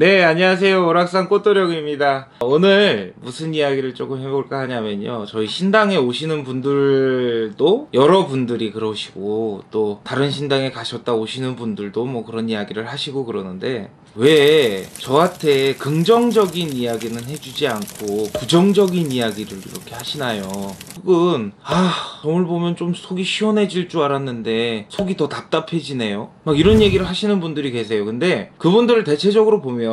네, 안녕하세요. 오락산 꽃도령입니다. 오늘 무슨 이야기를 조금 해볼까 하냐면요. 저희 신당에 오시는 분들도 여러분들이 그러시고 또 다른 신당에 가셨다 오시는 분들도 뭐 그런 이야기를 하시고 그러는데 왜 저한테 긍정적인 이야기는 해주지 않고 부정적인 이야기를 이렇게 하시나요? 혹은 아 점을 보면 좀 속이 시원해질 줄 알았는데 속이 더 답답해지네요. 막 이런 얘기를 하시는 분들이 계세요. 근데 그분들을 대체적으로 보면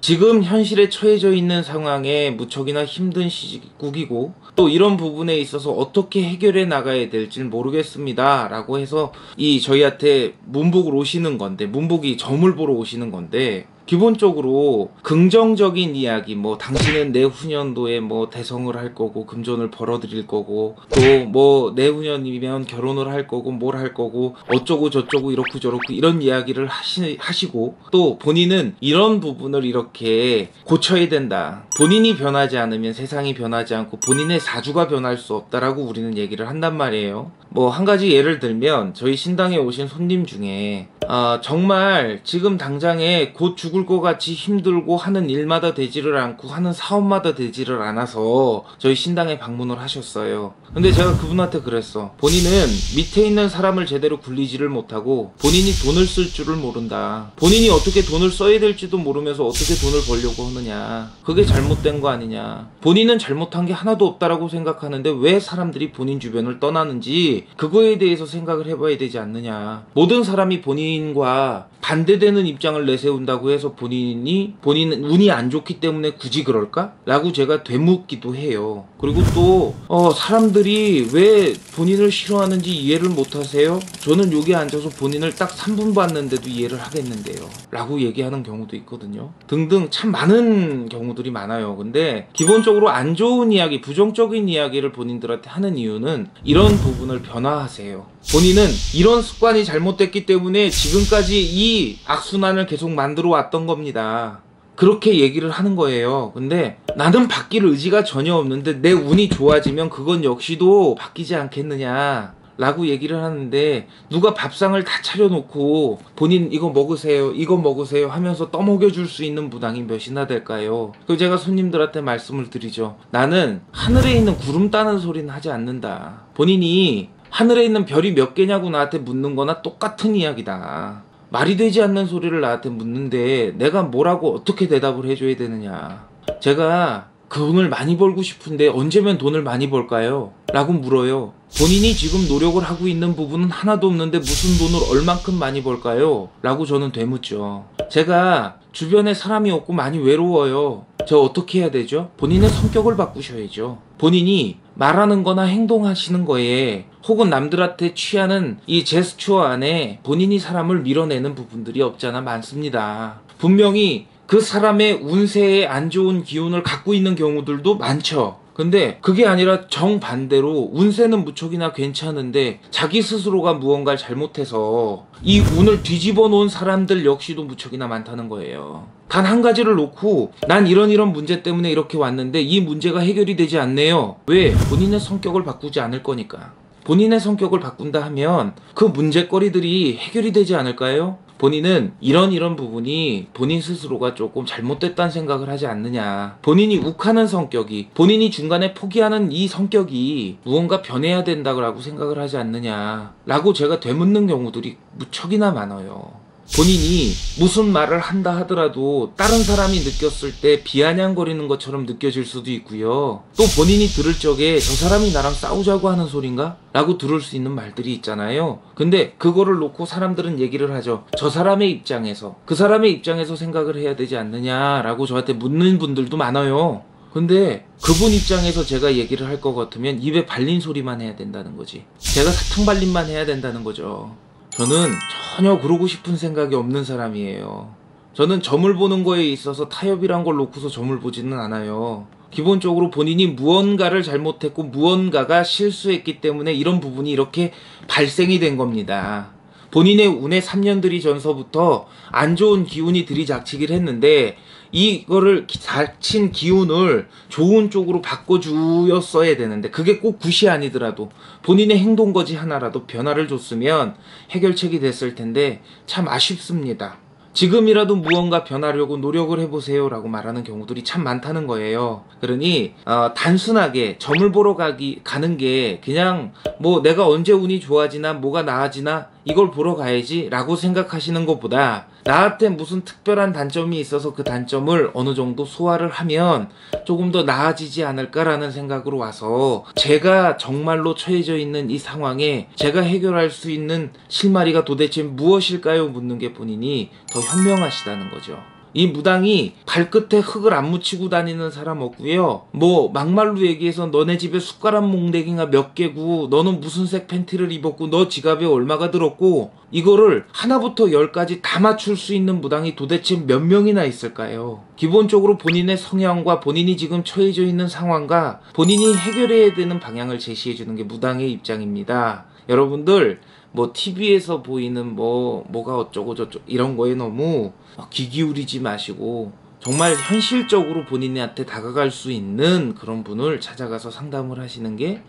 지금 현실에 처해져 있는 상황에 무척이나 힘든 시국이고 또 이런 부분에 있어서 어떻게 해결해 나가야 될지는 모르겠습니다. 라고 해서 이 저희한테 문복을 오시는 건데 문복이 점을 보러 오시는 건데 기본적으로 긍정적인 이야기 뭐 당신은 내후년도에 뭐 대성을 할 거고 금전을 벌어들일 거고 또 뭐 내후년이면 결혼을 할 거고 뭘 할 거고 어쩌고 저쩌고 이렇고 저렇고 이런 이야기를 하시, 하시고 또 본인은 이런 부분을 이렇게 고쳐야 된다. 본인이 변하지 않으면 세상이 변하지 않고 본인의 사주가 변할 수 없다라고 우리는 얘기를 한단 말이에요. 뭐 한 가지 예를 들면 저희 신당에 오신 손님 중에 아, 정말 지금 당장에 곧 죽을 것 같이 힘들고 하는 일마다 되지를 않고 하는 사업마다 되지를 않아서 저희 신당에 방문을 하셨어요. 근데 제가 그분한테 그랬어. 본인은 밑에 있는 사람을 제대로 굴리지를 못하고 본인이 돈을 쓸 줄을 모른다. 본인이 어떻게 돈을 써야 될지도 모르면서 어떻게 돈을 벌려고 하느냐. 그게 잘못된 거 아니냐. 본인은 잘못한 게 하나도 없다라고 생각하는데 왜 사람들이 본인 주변을 떠나는지 그거에 대해서 생각을 해봐야 되지 않느냐. 모든 사람이 본인 과 반대되는 입장을 내세운다고 해서 본인이 본인은 운이 안 좋기 때문에 굳이 그럴까? 라고 제가 되묻기도 해요. 그리고 또 어, 사람들이 왜 본인을 싫어하는지 이해를 못 하세요? 저는 여기 앉아서 본인을 딱 3분 봤는데도 이해를 하겠는데요. 라고 얘기하는 경우도 있거든요. 등등 참 많은 경우들이 많아요. 근데 기본적으로 안 좋은 이야기, 부정적인 이야기를 본인들한테 하는 이유는 이런 부분을 변화하세요. 본인은 이런 습관이 잘못됐기 때문에 지금까지 이 악순환을 계속 만들어 왔던 겁니다. 그렇게 얘기를 하는 거예요. 근데 나는 바뀔 의지가 전혀 없는데 내 운이 좋아지면 그건 역시도 바뀌지 않겠느냐. 라고 얘기를 하는데 누가 밥상을 다 차려놓고 본인 이거 먹으세요 이거 먹으세요 하면서 떠먹여 줄 수 있는 무당이 몇이나 될까요 그 제가 손님들한테 말씀을 드리죠 나는 하늘에 있는 구름 따는 소리는 하지 않는다 본인이 하늘에 있는 별이 몇 개냐고 나한테 묻는 거나 똑같은 이야기다 말이 되지 않는 소리를 나한테 묻는데 내가 뭐라고 어떻게 대답을 해줘야 되느냐 제가 돈을 많이 벌고 싶은데 언제면 돈을 많이 벌까요? 라고 물어요. 본인이 지금 노력을 하고 있는 부분은 하나도 없는데 무슨 돈을 얼만큼 많이 벌까요? 라고 저는 되묻죠. 제가 주변에 사람이 없고 많이 외로워요. 저 어떻게 해야 되죠? 본인의 성격을 바꾸셔야죠. 본인이 말하는 거나 행동하시는 거에 혹은 남들한테 취하는 이 제스처 안에 본인이 사람을 밀어내는 부분들이 없잖아 많습니다. 분명히 그 사람의 운세에 안 좋은 기운을 갖고 있는 경우들도 많죠. 근데 그게 아니라 정반대로 운세는 무척이나 괜찮은데 자기 스스로가 무언가를 잘못해서 이 운을 뒤집어 놓은 사람들 역시도 무척이나 많다는 거예요. 단 한 가지를 놓고 난 이런 이런 문제 때문에 이렇게 왔는데 이 문제가 해결이 되지 않네요. 왜? 본인의 성격을 바꾸지 않을 거니까. 본인의 성격을 바꾼다 하면 그 문제거리들이 해결이 되지 않을까요? 본인은 이런 이런 부분이 본인 스스로가 조금 잘못됐다는 생각을 하지 않느냐. 본인이 욱하는 성격이, 본인이 중간에 포기하는 이 성격이 무언가 변해야 된다고 생각을 하지 않느냐. 라고 제가 되묻는 경우들이 무척이나 많아요. 본인이 무슨 말을 한다 하더라도 다른 사람이 느꼈을 때 비아냥거리는 것처럼 느껴질 수도 있고요. 또 본인이 들을 적에 저 사람이 나랑 싸우자고 하는 소린가? 라고 들을 수 있는 말들이 있잖아요. 근데 그거를 놓고 사람들은 얘기를 하죠. 저 사람의 입장에서, 그 사람의 입장에서 생각을 해야 되지 않느냐라고 저한테 묻는 분들도 많아요. 근데 그분 입장에서 제가 얘기를 할 것 같으면 입에 발린 소리만 해야 된다는 거지. 제가 사탕 발림만 해야 된다는 거죠. 저는 전혀 그러고 싶은 생각이 없는 사람이에요. 저는 점을 보는 거에 있어서 타협이란 걸 놓고서 점을 보지는 않아요. 기본적으로 본인이 무언가를 잘못했고 무언가가 실수했기 때문에 이런 부분이 이렇게 발생이 된 겁니다. 본인의 운의 3년들이 전서부터 안 좋은 기운이 들이닥치기를 했는데 이거를 닥친 기운을 좋은 쪽으로 바꿔주었어야 되는데 그게 꼭 굿이 아니더라도 본인의 행동 거지 하나라도 변화를 줬으면 해결책이 됐을 텐데 참 아쉽습니다. 지금이라도 무언가 변하려고 노력을 해보세요 라고 말하는 경우들이 참 많다는 거예요. 그러니 어, 단순하게 점을 보러 가기 가는 게 그냥 뭐 내가 언제 운이 좋아지나 뭐가 나아지나 이걸 보러 가야지 라고 생각하시는 것보다 나한테 무슨 특별한 단점이 있어서 그 단점을 어느 정도 소화를 하면 조금 더 나아지지 않을까라는 생각으로 와서 제가 정말로 처해져 있는 이 상황에 제가 해결할 수 있는 실마리가 도대체 무엇일까요? 묻는 게 본인이 더 현명하시다는 거죠. 이 무당이 발끝에 흙을 안 묻히고 다니는 사람 없고요. 뭐 막말로 얘기해서 너네 집에 숟가락 몽댕이가 몇 개고 너는 무슨 색 팬티를 입었고 너 지갑에 얼마가 들었고 이거를 하나부터 열까지 다 맞출 수 있는 무당이 도대체 몇 명이나 있을까요? 기본적으로 본인의 성향과 본인이 지금 처해져 있는 상황과 본인이 해결해야 되는 방향을 제시해 주는 게 무당의 입장입니다. 여러분들 뭐 TV에서 보이는 뭐 뭐가 어쩌고 저쩌고 이런 거에 너무 귀 기울이지 마시고 정말 현실적으로 본인한테 다가갈 수 있는 그런 분을 찾아가서 상담을 하시는 게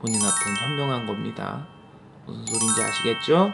본인한테는 현명한 겁니다. 무슨 소린지 아시겠죠?